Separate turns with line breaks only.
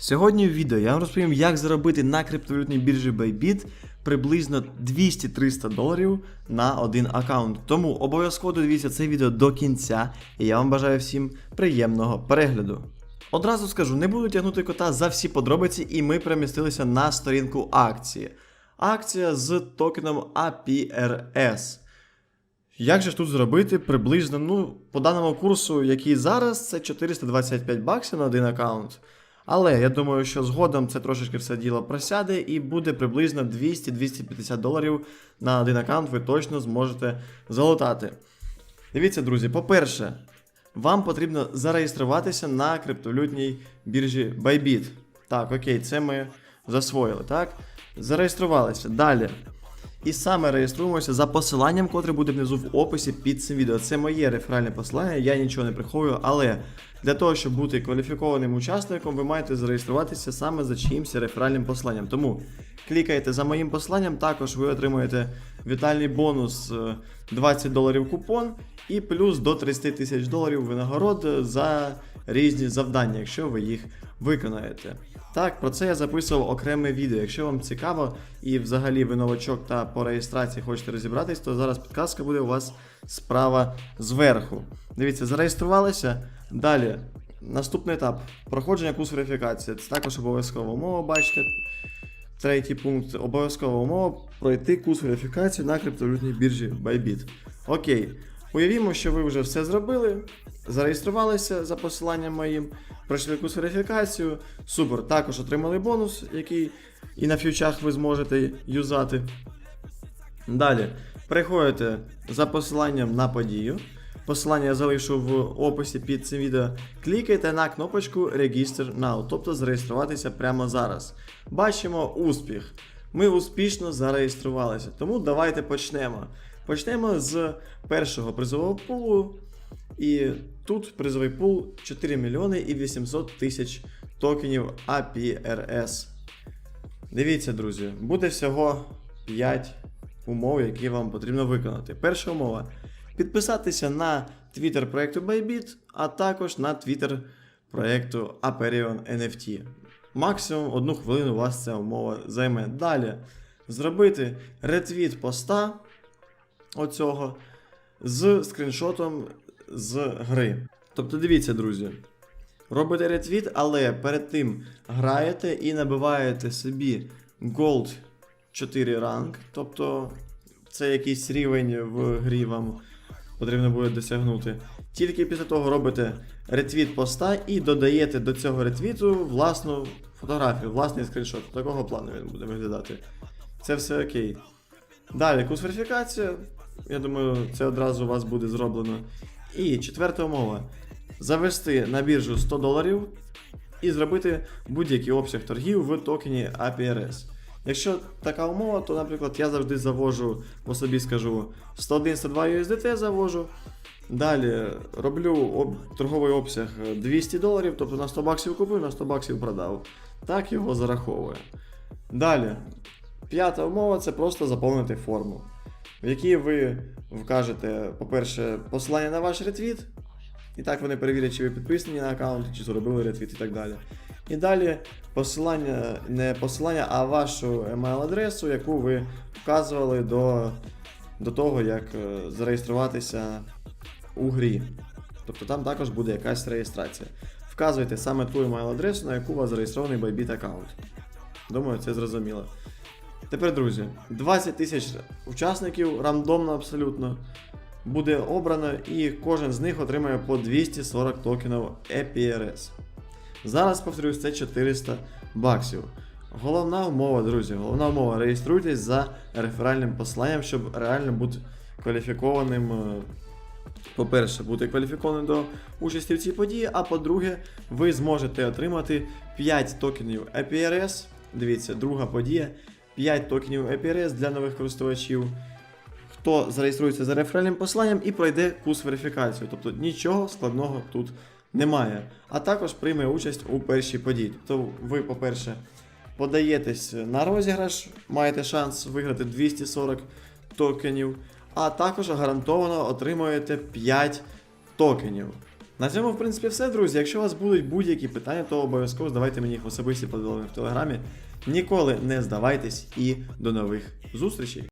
Сьогодні в відео я вам розповім, як заробити на криптовалютній біржі Bybit приблизно 200-300 доларів на один аккаунт. Тому обов'язково дивіться це відео до кінця, і я вам бажаю всім приємного перегляду. Одразу скажу, не буду тягнути кота за всі подробиці, і ми перемістилися на сторінку акції. Акція з токеном APRS. Як же тут зробити приблизно, ну, по даному курсу, який зараз, це 425 баксів на один аккаунт. Але я думаю, що згодом це трошечки все діло просяде і буде приблизно 200-250 доларів на один аккаунт ви точно зможете залутати. Дивіться, друзі, по-перше, вам потрібно зареєструватися на криптовалютній біржі Bybit. Так, окей, це ми засвоїли, так? Зареєструвалися. Далі. І саме реєструємося за посиланням, котре буде внизу в описі під цим відео. Це моє реферальне посилання, я нічого не приховую, але для того, щоб бути кваліфікованим учасником, ви маєте зареєструватися саме за чиїмсь реферальним посиланням. Тому клікайте за моїм посиланням, також ви отримуєте вітальний бонус е, 20 доларів купон і плюс до 30 тисяч доларів винагород за різні завдання, якщо ви їх виконаєте. Так, про це я записував окреме відео. Якщо вам цікаво і взагалі ви новачок та по реєстрації хочете розібратись, то зараз підказка буде у вас справа зверху. Дивіться, зареєструвалися. Далі, наступний етап проходження курсу верифікації. Це також обов'язкова умова, бачите. Третій пункт обов'язкова умова пройти курс верифікації на криптовалютній біржі Bybit. Окей. Уявімо, що ви вже все зробили, зареєструвалися за посиланням моїм, пройшли курс верифікацію. Супер. Також отримали бонус, який і на фьючах ви зможете юзати. Далі. Переходите за посиланням на подію. Посилання я залишу в описі під цим відео. Клікайте на кнопочку Register Now, тобто зареєструватися прямо зараз. Бачимо успіх. Ми успішно зареєструвалися. Тому давайте почнемо. Почнемо з першого призового пулу. І тут призовий пул 4 мільйони і 800 тисяч токенів APRS. Дивіться, друзі, буде всього 5 умов, які вам потрібно виконати. Перша умова підписатися на Twitter проекту Bybit, а також на Twitter проекту Aperion NFT. Максимум одну хвилину вас ця умова займе. Далі зробити ретвіт поста оцього з скріншотом з гри. Тобто дивіться, друзі. Робите ретвіт, але перед тим граєте і набиваєте собі Gold 4 ранг, тобто це якийсь рівень в грі вам потрібно буде досягнути. Тільки після того робите ретвіт поста і додаєте до цього ретвіту власну фотографію, власний скріншот. Такого плану він буде виглядати. Це все окей. Далі, курс верифікація. Я думаю, це одразу у вас буде зроблено. І четверта умова: завести на біржу 100 доларів і зробити будь-який обсяг торгів в токені APRS. Якщо така умова, то, наприклад, я завжди завожу, по собі скажу, 101-102 USDT завожу. Далі роблю об, торговий обсяг 200 доларів, тобто на 100 баксів купив, на 100 баксів продав. Так його зараховує. Далі, п'ята умова це просто заповнити форму, в якій ви вкажете, по-перше, посилання на ваш ретвіт. І так вони перевірять, чи ви підписані на аккаунт, чи зробили ретвіт і так далі. І далі посилання, не посилання, а вашу емейл-адресу, яку ви вказували до, до того, як е, зареєструватися у грі. Тобто там також буде якась реєстрація. Вказуйте саме ту емейл-адресу, на яку у вас зареєстрований Bybit аккаунт. Думаю, це зрозуміло. Тепер, друзі, 20 тисяч учасників рандомно абсолютно буде обрано, і кожен з них отримає по 240 токенів EPRS. Зараз, повторюсь, це 400 баксів. Головна умова, друзі, головна умова реєструйтесь за реферальним посиланням, щоб реально бути кваліфікованим. е, По-перше, бути кваліфікованим до участі в цій події, а по-друге, ви зможете отримати 5 токенів EPRS. Дивіться, друга подія. 5 токенів EPRS для нових користувачів. Хто зареєструється за реферальним посиланням і пройде курс верифікацію. Тобто нічого складного тут немає. А також прийме участь у першій події. Тобто ви, по-перше, подаєтесь на розіграш, маєте шанс виграти 240 токенів, а також гарантовано отримуєте 5 токенів. На цьому, в принципі, все, друзі. Якщо у вас будуть будь-які питання, то обов'язково здавайте мені їх особисті повідомлення в телеграмі. Ніколи не здавайтесь і до нових зустрічей.